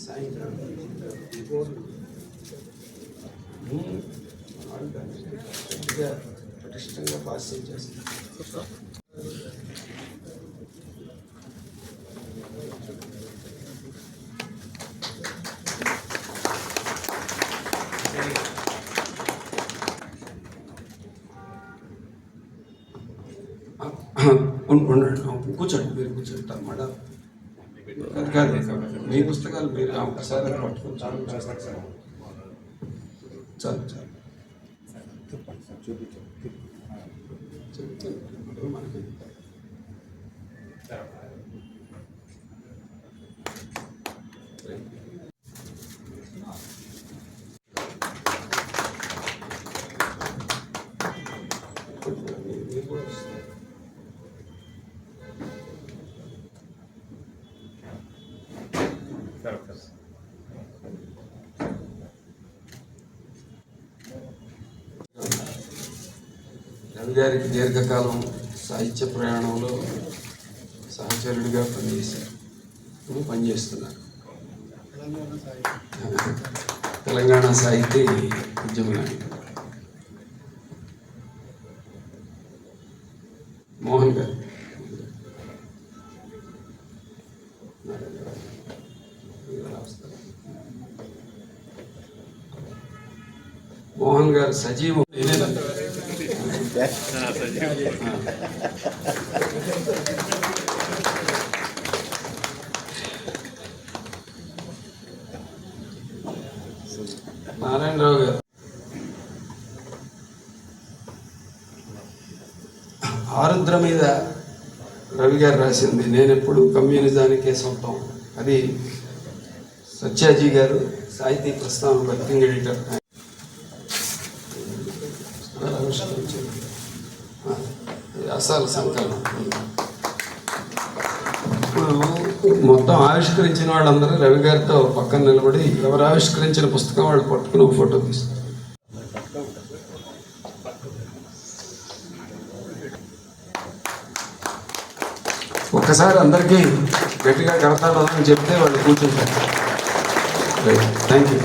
సాయంత్రం గట్టిగా పటిష్టంగా పాస్ చేసేస్తారు ఉం- ఉండండి కూర్చోండి మీరు కూర్చోండి మేడం కాదు కాదు మీ పుస్తకాలు మీరు ఒకసారి పట్టుకొని చాలు చాలు చాలు చెప్తాను. ఇప్పుడు మనకి రవిగారికి దీర్ఘకాలం సాహిత్య ప్రయాణంలో సహచరుడిగా పనిచేశారు ఇప్పుడు పనిచేస్తున్నారు. తెలంగాణ సాహితీ ఉద్యమ నాయకుడు మోహన్ గారు. మోహన్ గారు సజీవం. నారాయణరావు గారు. ఆరుద్ర మీద రవి గారు రాసింది నేను ఎప్పుడు కమ్యూనిజానికే సొంతం. అది సత్యాజీ గారు సాహితీ ప్రస్థానం వర్కింగ్ ఎడిటర్ ఆవిష్కరించారు ఆ, ఇప్పుడు మొత్తం ఆవిష్కరించిన వాళ్ళందరూ రవి గారితో పక్కన నిలబడి ఎవరు ఆవిష్కరించిన పుస్తకం వాళ్ళు పట్టుకుని ఒక ఫోటో తీస్తారు ఒక్కసారి అందరికీ గట్టిగా కడతాను అని చెప్తే వాళ్ళు కూర్చుంటారు. Thank you